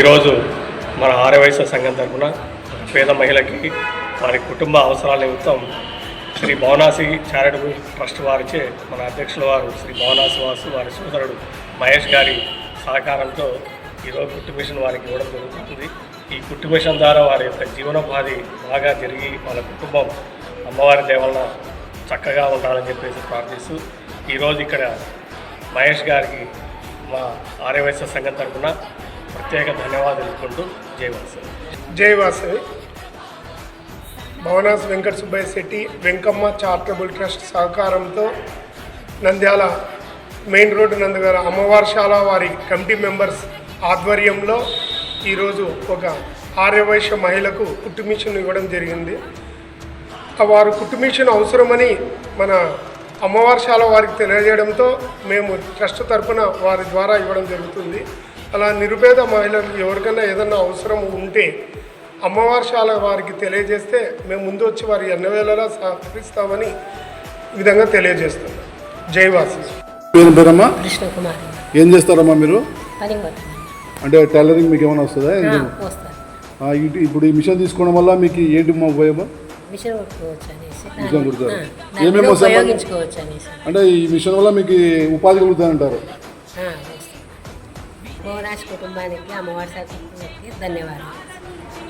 ఈరోజు మన ఆర్యవైశ్య సంఘం తరఫున పేద మహిళకి వారి కుటుంబ అవసరాల నిమిత్తం శ్రీ భవనాసి చారిటబుల్ ట్రస్ట్ వారిచే మన అధ్యక్షుల వారు శ్రీ భవనాసి వాసు వారి సోదరుడు మహేష్ గారి సహకారంతో ఈరోజు కుట్టు మిషన్ వారికి ఇవ్వడం జరుగుతుంది. ఈ కుట్టు మిషన్ ద్వారా వారి యొక్క జీవనోపాధి బాగా జరిగి వాళ్ళ కుటుంబం అమ్మవారి దేవలన చక్కగా ఉండాలని చెప్పేసి ప్రార్థిస్తూ ఈరోజు ఇక్కడ మహేష్ గారికి మా ఆర్యవైశ్య సంఘం తరఫున ప్రత్యేక ధన్యవాదాలు తెలుపుకుంటూ జయవాసు జై వాసవి భవనాస్ వెంకట సుబ్బయ్య శెట్టి వెంకమ్మ చారిటబుల్ ట్రస్ట్ సహకారంతో నంద్యాల మెయిన్ రోడ్డు నందుగల అమ్మవారిశాల వారి కమిటీ మెంబర్స్ ఆధ్వర్యంలో ఈరోజు ఒక ఆర్యవైశ్య మహిళకు కుట్టు మిషన్ ఇవ్వడం జరిగింది. వారు కుట్టు మిషన్ అవసరమని మన అమ్మవారిశాల వారికి తెలియజేయడంతో మేము ట్రస్ట్ తరఫున వారి ద్వారా ఇవ్వడం జరుగుతుంది. అలా నిరుపేద మహిళలకు ఎవరికైనా ఏదైనా అవసరం ఉంటే అమ్మవారిశాల వారికి తెలియజేస్తే మేము ముందు వచ్చి వారి ఎన్న వేళలా సహకరిస్తామని ఈ విధంగా తెలియజేస్తున్నాం. జైవాసి పేరు పేరమ్మా? కృష్ణకుమారి ఏం చేస్తారమ్మా మీరు? అంటే టైలరింగ్ మీకు ఏమైనా వస్తుందా? ఇప్పుడు ఈ మిషన్ తీసుకోవడం వల్ల మీకు ఏంటి మా ఉపయోగం? మిషన్ కుడతారు. ఏమేమి అంటే ఈ మిషన్ వల్ల మీకు ఉపాధి కలుగుతుందంటారు ఆ, बोरास कुटुंबा की आम वार्ता धन्यवाद।